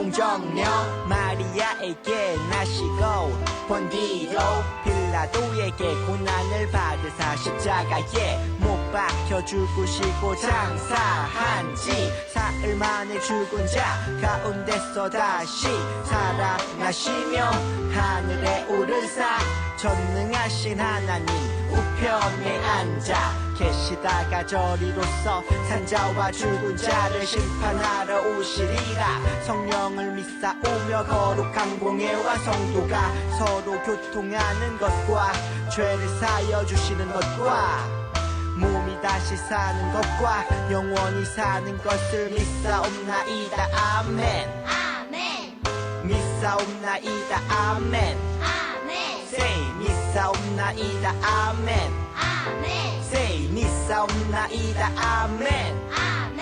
동정녀 마리아에게 나시고 본디로 빌라도에게 고난을 받으사 십자가에 못 박혀 죽으시고 장사한 지 사흘 만에 죽은 자 가운데서 다시 살아나시며 하늘에 오르사 전능하신 하나님 우편에 앉아 계시다가 저리로서 산자와 죽은 자를 심판하러 오시리라. 성령을 믿사오며 거룩한 공예와 성도가 서로 교통하는 것과 죄를 사여 주시는 것과 몸이 다시 사는 것과 영원히 사는 것을 믿사옵나이다. 아멘. 아멘. 믿사옵나이다. 아멘. 아멘. Say 믿사옵나이다. 아멘. 아멘 say 믿사옵나이다. 아멘. 아멘.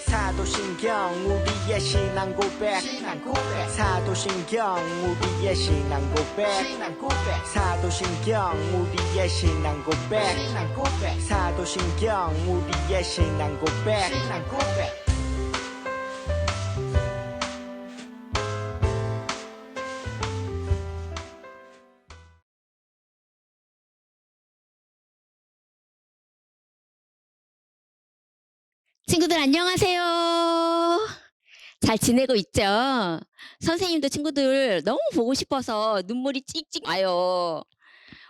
사도신경 우리의 신앙 고백. 신앙 고백. 사도신경 우리의 신앙 고백. 신앙 고백. 사도신경 우리의 신앙 고백. 신앙 고백. 사도신경 우리의 신앙 고백. 신앙 고백 친구들 안녕하세요. 잘 지내고 있죠? 선생님도 친구들 너무 보고 싶어서 눈물이 찍찍 와요.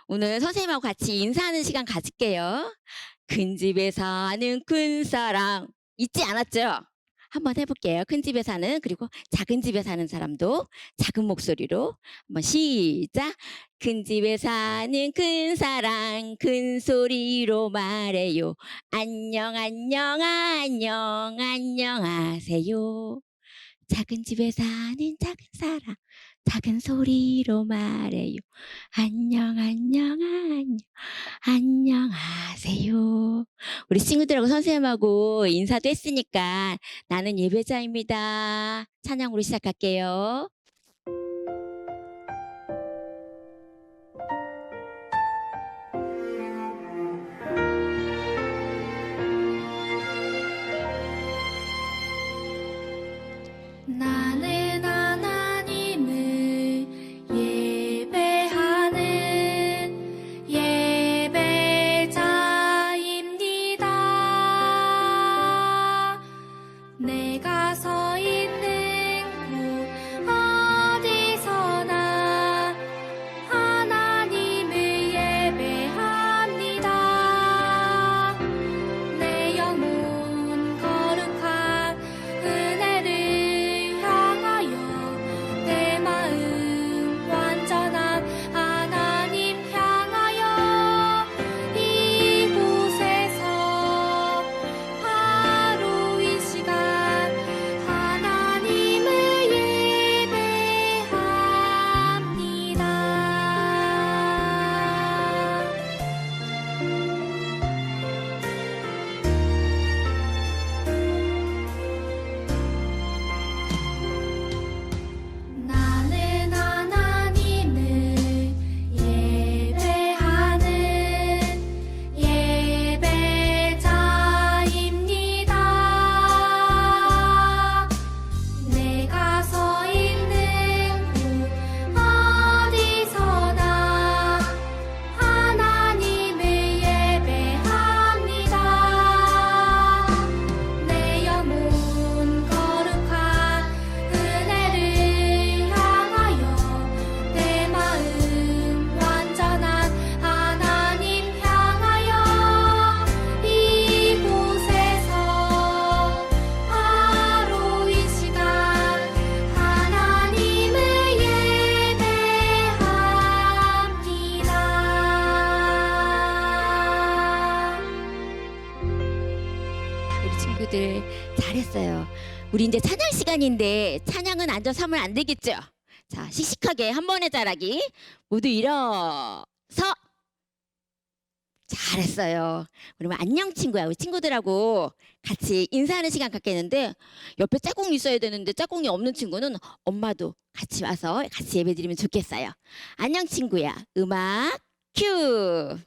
오늘 선생님하고 같이 인사하는 시간 가질게요. 큰 집에 사는 큰 사랑 잊지 않았죠? 한번 해볼게요. 큰 집에 사는 그리고 작은 집에 사는 사람도 작은 목소리로 한번 시작. 큰 집에 사는 큰 사랑 큰 소리로 말해요. 안녕, 안녕, 안녕, 안녕하세요. 작은 집에 사는 작은 사람, 작은 소리로 말해요. 안녕, 안녕, 안녕, 안녕하세요. 우리 친구들하고 선생님하고 인사도 했으니까 나는 예배자입니다. 찬양으로 시작할게요. 앉아서 하면 안 되겠죠? 자, 씩씩하게 한 번에 자라기. 모두 일어서. 잘했어요. 그러면 안녕 친구야. 우리 친구들하고 같이 인사하는 시간 갖겠는데 옆에 짝꿍이 있어야 되는데 짝꿍이 없는 친구는 엄마도 같이 와서 같이 예배드리면 좋겠어요. 안녕 친구야. 음악 큐.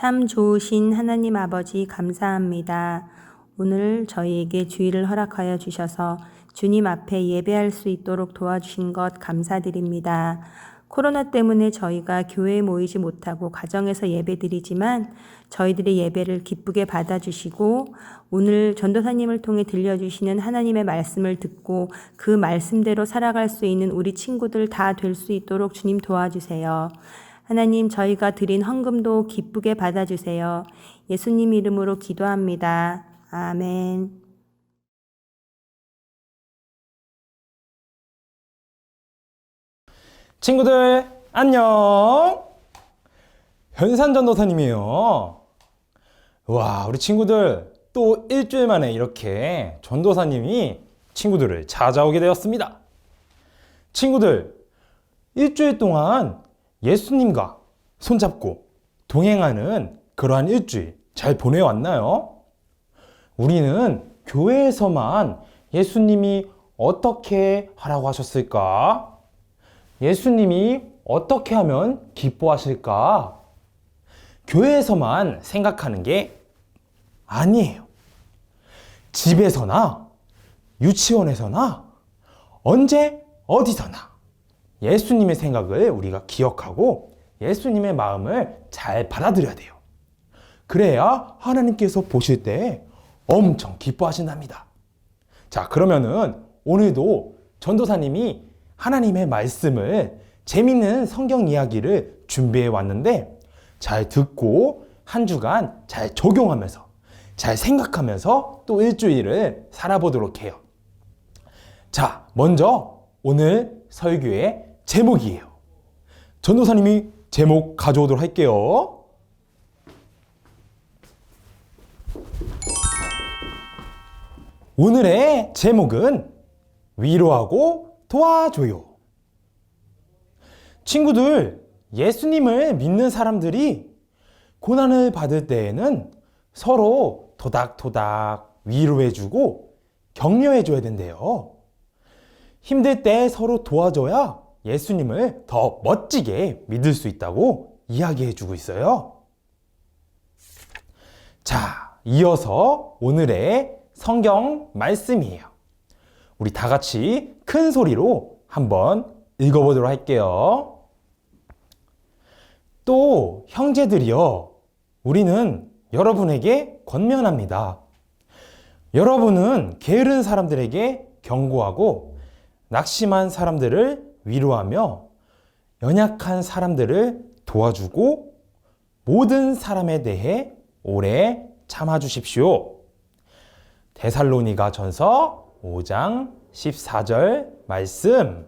참 좋으신 하나님 아버지 감사합니다. 오늘 저희에게 주의를 허락하여 주셔서 주님 앞에 예배할 수 있도록 도와주신 것 감사드립니다. 코로나 때문에 저희가 교회에 모이지 못하고 가정에서 예배드리지만 저희들의 예배를 기쁘게 받아주시고 오늘 전도사님을 통해 들려주시는 하나님의 말씀을 듣고 그 말씀대로 살아갈 수 있는 우리 친구들 다 될 수 있도록 주님 도와주세요. 하나님 저희가 드린 헌금도 기쁘게 받아주세요. 예수님 이름으로 기도합니다. 아멘. 친구들 안녕 현산 전도사님이에요 와 우리 친구들 또 일주일 만에 이렇게 전도사님이 친구들을 찾아오게 되었습니다 친구들 일주일 동안 예수님과 손잡고 동행하는 그러한 일주일 잘 보내왔나요? 우리는 교회에서만 예수님이 어떻게 하라고 하셨을까? 예수님이 어떻게 하면 기뻐하실까? 교회에서만 생각하는 게 아니에요. 집에서나 유치원에서나 언제 어디서나 예수님의 생각을 우리가 기억하고 예수님의 마음을 잘 받아들여야 돼요. 그래야 하나님께서 보실 때 엄청 기뻐하신답니다. 자, 그러면은 오늘도 전도사님이 하나님의 말씀을 재밌는 성경 이야기를 준비해 왔는데 잘 듣고 한 주간 잘 적용하면서 잘 생각하면서 또 일주일을 살아보도록 해요. 자, 먼저 오늘 설교의 제목이에요. 전도사님이 제목 가져오도록 할게요. 오늘의 제목은 위로하고 도와줘요. 친구들, 예수님을 믿는 사람들이 고난을 받을 때에는 서로 도닥도닥 위로해주고 격려해줘야 된대요. 힘들 때 서로 도와줘야 예수님을 더 멋지게 믿을 수 있다고 이야기해 주고 있어요. 자, 이어서 오늘의 성경 말씀이에요. 우리 다 같이 큰 소리로 한번 읽어보도록 할게요. 또, 형제들이여, 우리는 여러분에게 권면합니다. 여러분은 게으른 사람들에게 경고하고 낙심한 사람들을 위로하며 연약한 사람들을 도와주고 모든 사람에 대해 오래 참아주십시오. 데살로니가 전서 5장 14절 말씀.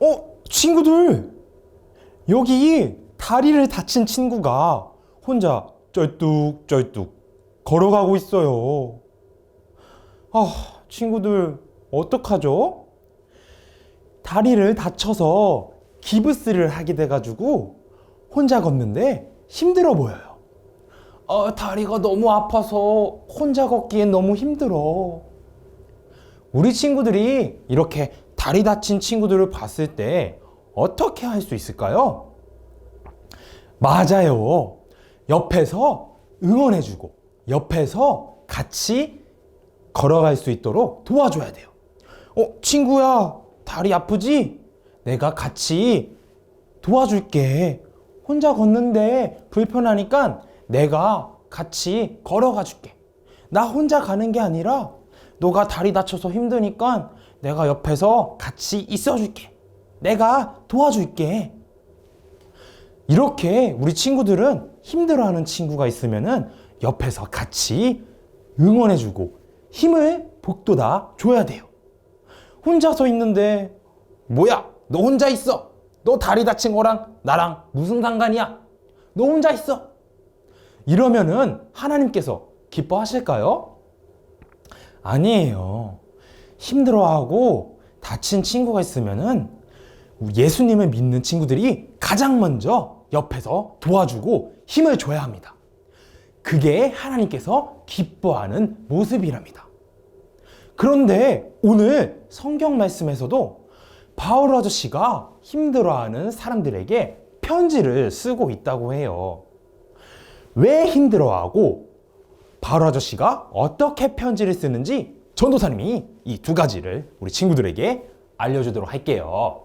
어, 친구들! 여기 다리를 다친 친구가 혼자 쩔뚝쩔뚝 걸어가고 있어요. 아, 친구들, 어떡하죠? 다리를 다쳐서 기브스를 하게 돼가지고 혼자 걷는데 힘들어 보여요. 아, 다리가 너무 아파서 혼자 걷기엔 너무 힘들어. 우리 친구들이 이렇게 다리 다친 친구들을 봤을 때 어떻게 할 수 있을까요? 맞아요. 옆에서 응원해주고, 옆에서 같이 걸어갈 수 있도록 도와줘야 돼요. 어, 친구야, 다리 아프지? 내가 같이 도와줄게. 혼자 걷는데 불편하니까 내가 같이 걸어가 줄게. 나 혼자 가는 게 아니라 너가 다리 다쳐서 힘드니까 내가 옆에서 같이 있어 줄게. 내가 도와줄게. 이렇게 우리 친구들은 힘들어하는 친구가 있으면은 옆에서 같이 응원해주고 힘을 복돋아 줘야 돼요. 혼자서 있는데 뭐야? 너 혼자 있어. 너 다리 다친 거랑 나랑 무슨 상관이야? 너 혼자 있어. 이러면은 하나님께서 기뻐하실까요? 아니에요. 힘들어하고 다친 친구가 있으면은 예수님을 믿는 친구들이 가장 먼저 옆에서 도와주고 힘을 줘야 합니다. 그게 하나님께서 기뻐하는 모습이랍니다. 그런데 오늘 성경 말씀에서도 바울 아저씨가 힘들어하는 사람들에게 편지를 쓰고 있다고 해요. 왜 힘들어하고 바로 아저씨가 어떻게 편지를 쓰는지 전도사님이 이 두 가지를 우리 친구들에게 알려주도록 할게요.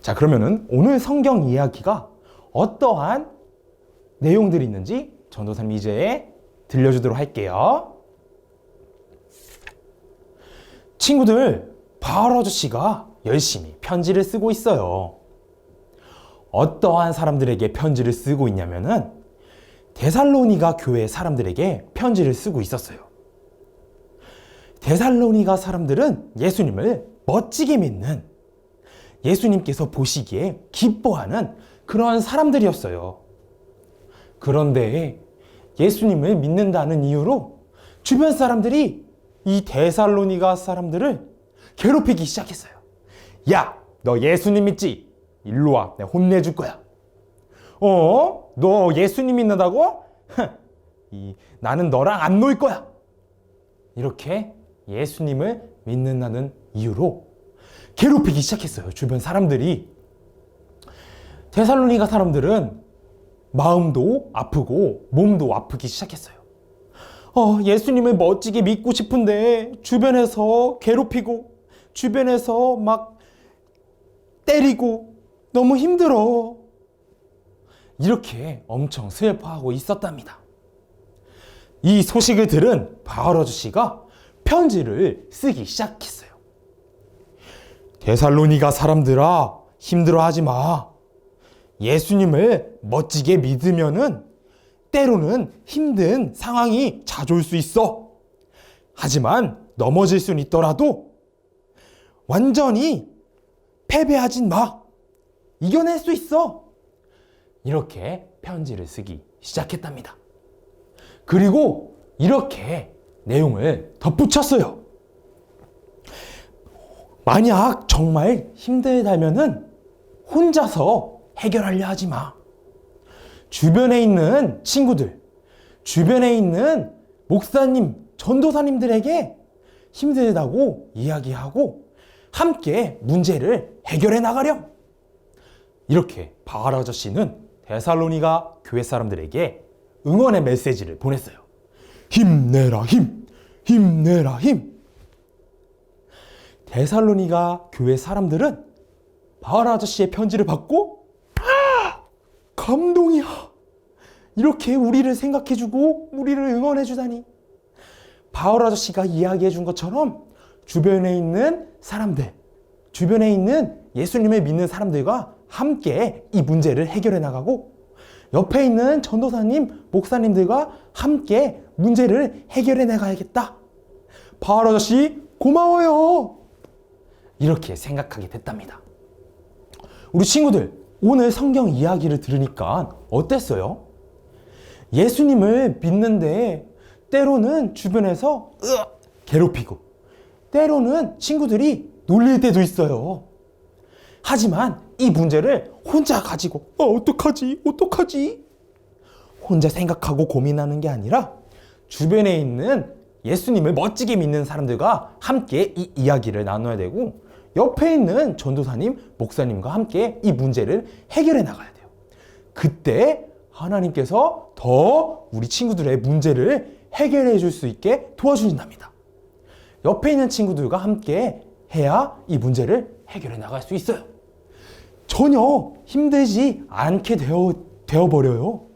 자, 그러면은 오늘 성경 이야기가 어떠한 내용들이 있는지 전도사님이 이제 들려주도록 할게요. 친구들, 바울 아저씨가 열심히 편지를 쓰고 있어요. 어떠한 사람들에게 편지를 쓰고 있냐면은 데살로니가 교회 사람들에게 편지를 쓰고 있었어요. 데살로니가 사람들은 예수님을 멋지게 믿는 예수님께서 보시기에 기뻐하는 그런 사람들이었어요. 그런데 예수님을 믿는다는 이유로 주변 사람들이 이 데살로니가 사람들을 괴롭히기 시작했어요. 야, 너 예수님 믿지? 일로 와. 내가 혼내줄 거야. 어? 너 예수님 믿는다고? 흥, 이, 나는 너랑 안 놀 거야. 이렇게 예수님을 믿는다는 이유로 괴롭히기 시작했어요. 주변 사람들이. 데살로니가 사람들은 마음도 아프고 몸도 아프기 시작했어요. 어, 예수님을 멋지게 믿고 싶은데 주변에서 괴롭히고 주변에서 막 때리고 너무 힘들어. 이렇게 엄청 슬퍼하고 있었답니다. 이 소식을 들은 바울 아저씨가 편지를 쓰기 시작했어요. 데살로니가 사람들아 힘들어하지 마. 예수님을 멋지게 믿으면은 때로는 힘든 상황이 자주 올 수 있어. 하지만 넘어질 수는 있더라도 완전히 패배하진 마. 이겨낼 수 있어. 이렇게 편지를 쓰기 시작했답니다. 그리고 이렇게 내용을 덧붙였어요. 만약 정말 힘들다면은 혼자서 해결하려 하지 마. 주변에 있는 친구들, 주변에 있는 목사님, 전도사님들에게 힘들다고 이야기하고 함께 문제를 해결해 나가렴. 이렇게 바울 아저씨는 데살로니가 교회 사람들에게 응원의 메시지를 보냈어요. 힘내라 힘, 힘내라 힘. 데살로니가 교회 사람들은 바울 아저씨의 편지를 받고 아! 감동 이렇게 우리를 생각해주고 우리를 응원해주다니. 바울 아저씨가 이야기해준 것처럼 주변에 있는 사람들, 주변에 있는 예수님을 믿는 사람들과 함께 이 문제를 해결해 나가고 옆에 있는 전도사님, 목사님들과 함께 문제를 해결해 나가야겠다. 바울 아저씨 고마워요. 이렇게 생각하게 됐답니다. 우리 친구들, 오늘 성경 이야기를 들으니까 어땠어요? 예수님을 믿는데 때로는 주변에서 으악, 괴롭히고 때로는 친구들이 놀릴 때도 있어요. 하지만 이 문제를 혼자 가지고 어, 어떡하지? 어떡하지? 혼자 생각하고 고민하는 게 아니라 주변에 있는 예수님을 멋지게 믿는 사람들과 함께 이 이야기를 나눠야 되고 옆에 있는 전도사님, 목사님과 함께 이 문제를 해결해 나가야 돼요. 그때 하나님께서 더 우리 친구들의 문제를 해결해 줄 수 있게 도와주신답니다. 옆에 있는 친구들과 함께 해야 이 문제를 해결해 나갈 수 있어요. 전혀 힘들지 않게 되어, 되어버려요.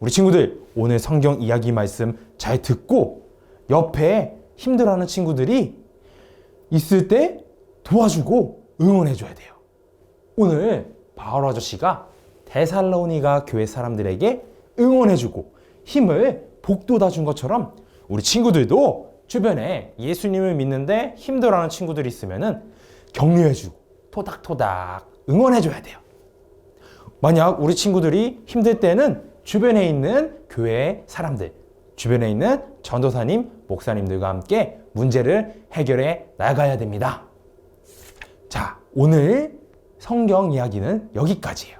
우리 친구들, 오늘 성경 이야기 말씀 잘 듣고 옆에 힘들어하는 친구들이 있을 때 도와주고 응원해줘야 돼요. 오늘 바울 아저씨가 데살로니가 교회 사람들에게 응원해주고 힘을 복돋아준 것처럼 우리 친구들도 주변에 예수님을 믿는데 힘들어하는 친구들이 있으면은 격려해주고 토닥토닥 응원해줘야 돼요. 만약 우리 친구들이 힘들 때는 주변에 있는 교회 사람들, 주변에 있는 전도사님, 목사님들과 함께 문제를 해결해 나가야 됩니다. 자, 오늘 성경 이야기는 여기까지예요.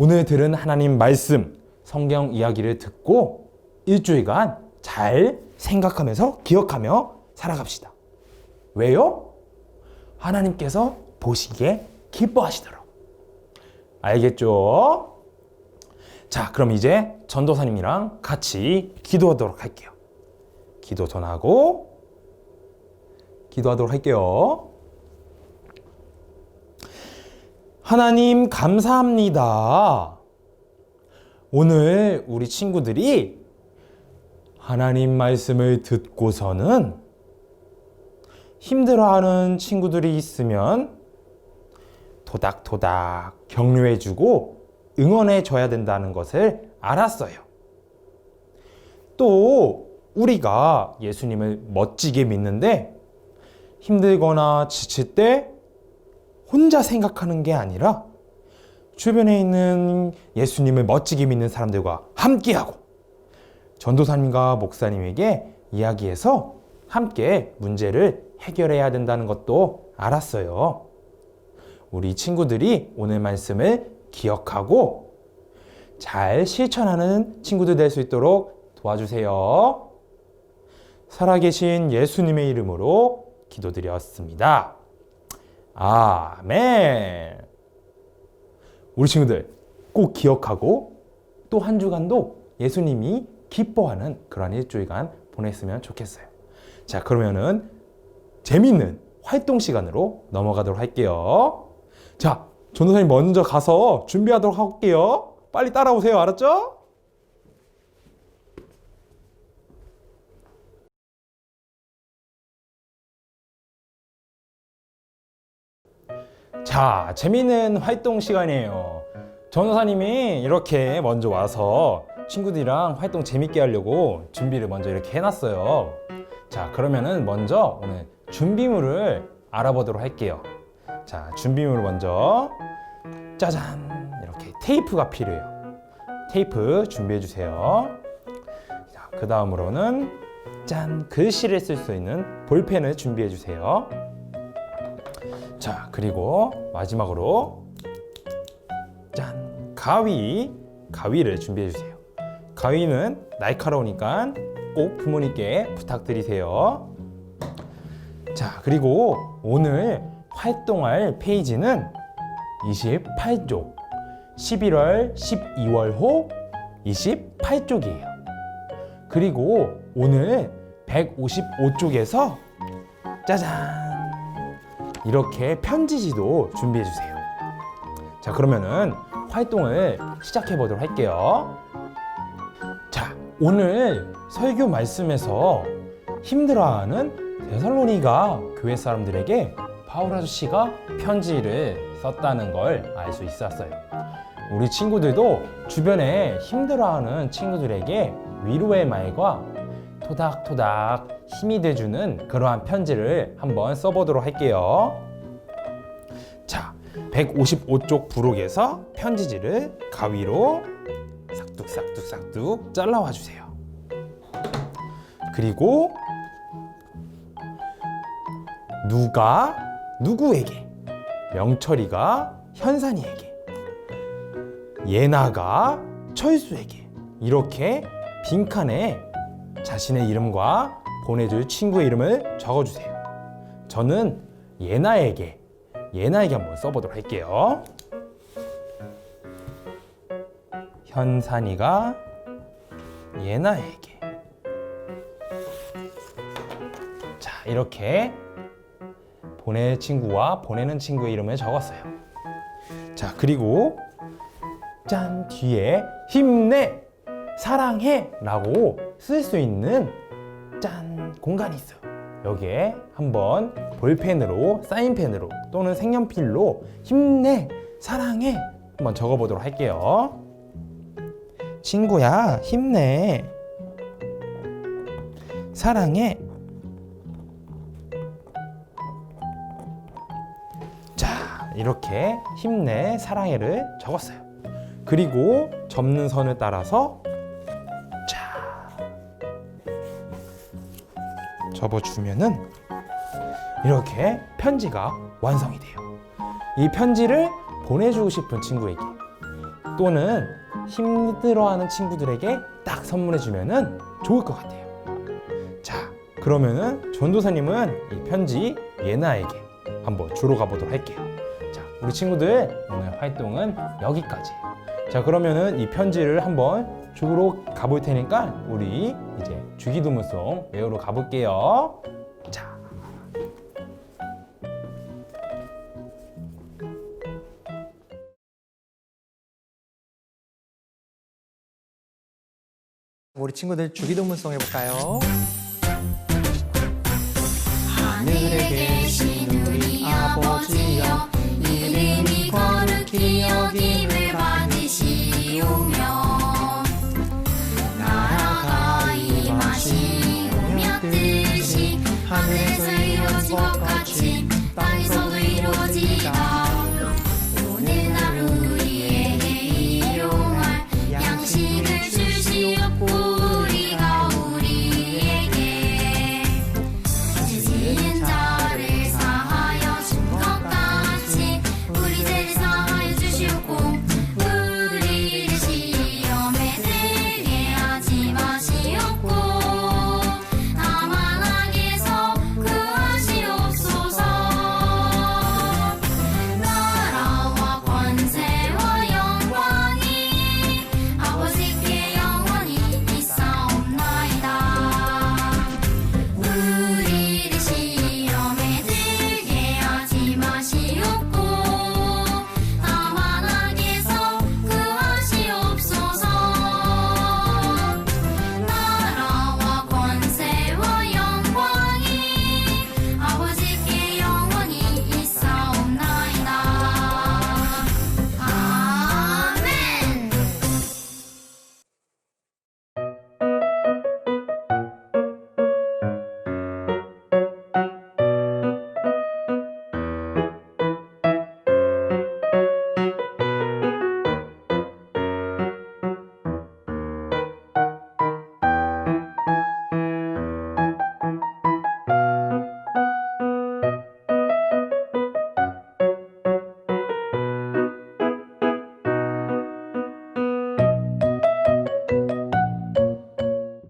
오늘 들은 하나님 말씀, 성경 이야기를 듣고 일주일간 잘 생각하면서 기억하며 살아갑시다. 왜요? 하나님께서 보시기에 기뻐하시도록. 알겠죠? 자, 그럼 이제 전도사님이랑 같이 기도하도록 할게요. 기도 전하고 기도하도록 할게요. 하나님 감사합니다. 오늘 우리 친구들이 하나님 말씀을 듣고서는 힘들어하는 친구들이 있으면 토닥토닥 격려해주고 응원해줘야 된다는 것을 알았어요. 또 우리가 예수님을 멋지게 믿는데 힘들거나 지칠 때 혼자 생각하는 게 아니라 주변에 있는 예수님을 멋지게 믿는 사람들과 함께하고 전도사님과 목사님에게 이야기해서 함께 문제를 해결해야 된다는 것도 알았어요. 우리 친구들이 오늘 말씀을 기억하고 잘 실천하는 친구들 될 수 있도록 도와주세요. 살아계신 예수님의 이름으로 기도드렸습니다. 아멘. 우리 친구들 꼭 기억하고 또 한 주간도 예수님이 기뻐하는 그런 일주일간 보냈으면 좋겠어요. 자, 그러면은 재밌는 활동 시간으로 넘어가도록 할게요. 자, 전도사님 먼저 가서 준비하도록 할게요. 빨리 따라오세요. 알았죠? 자, 재밌는 활동 시간이에요. 전도사님이 이렇게 먼저 와서 친구들이랑 활동 재밌게 하려고 준비를 먼저 이렇게 해놨어요. 자, 그러면은 먼저 오늘 준비물을 알아보도록 할게요. 자, 준비물 먼저 짜잔 이렇게 테이프가 필요해요. 테이프 준비해 주세요. 자, 그 다음으로는 짠 글씨를 쓸 수 있는 볼펜을 준비해 주세요. 자, 그리고 마지막으로 짠 가위 가위를 준비해 주세요. 가위는 날카로우니까 꼭 부모님께 부탁드리세요. 자, 그리고 오늘 활동할 페이지는 28쪽, 11월, 12월호 28쪽이에요. 그리고 오늘 155쪽에서 짜잔! 이렇게 편지지도 준비해 주세요. 자, 그러면은 활동을 시작해 보도록 할게요. 자, 오늘 설교 말씀에서 힘들어하는 데살로니가 교회 사람들에게 바울 아저씨가 편지를 썼다는 걸 알 수 있었어요. 우리 친구들도 주변에 힘들어하는 친구들에게 위로의 말과 토닥토닥 힘이 돼주는 그러한 편지를 한번 써보도록 할게요. 자, 155쪽 부록에서 편지지를 가위로 싹둑싹둑싹둑 잘라와 주세요. 그리고 누가 누구에게 명철이가 현산이에게 예나가 철수에게 이렇게 빈칸에 자신의 이름과 보내줄 친구의 이름을 적어주세요. 저는 예나에게 예나에게 한번 써보도록 할게요. 현산이가 예나에게 자 이렇게 보낼 친구와 보내는 친구의 이름을 적었어요. 자 그리고 짠 뒤에 힘내 사랑해 라고 쓸 수 있는 짠 공간이 있어요. 여기에 한번 볼펜으로 사인펜으로 또는 색연필로 힘내 사랑해 한번 적어보도록 할게요. 친구야 힘내 사랑해 자 이렇게 힘내 사랑해를 적었어요. 그리고 접는 선을 따라서 접어주면은 이렇게 편지가 완성이 돼요. 이 편지를 보내주고 싶은 친구에게 또는 힘들어하는 친구들에게 딱 선물해주면은 좋을 것 같아요. 자, 그러면은 전도사님은 이 편지 예나에게 한번 주러 가보도록 할게요. 자, 우리 친구들 오늘 활동은 여기까지예요. 자 그러면은 이 편지를 한번 주우러 가볼 테니까 우리 이제 주기도문송 외우러 가볼게요. 자. 우리 친구들 주기도문송 해볼까요? 하늘에 계신 우리 아버지여 이름이 거룩히 여김을 받으시오며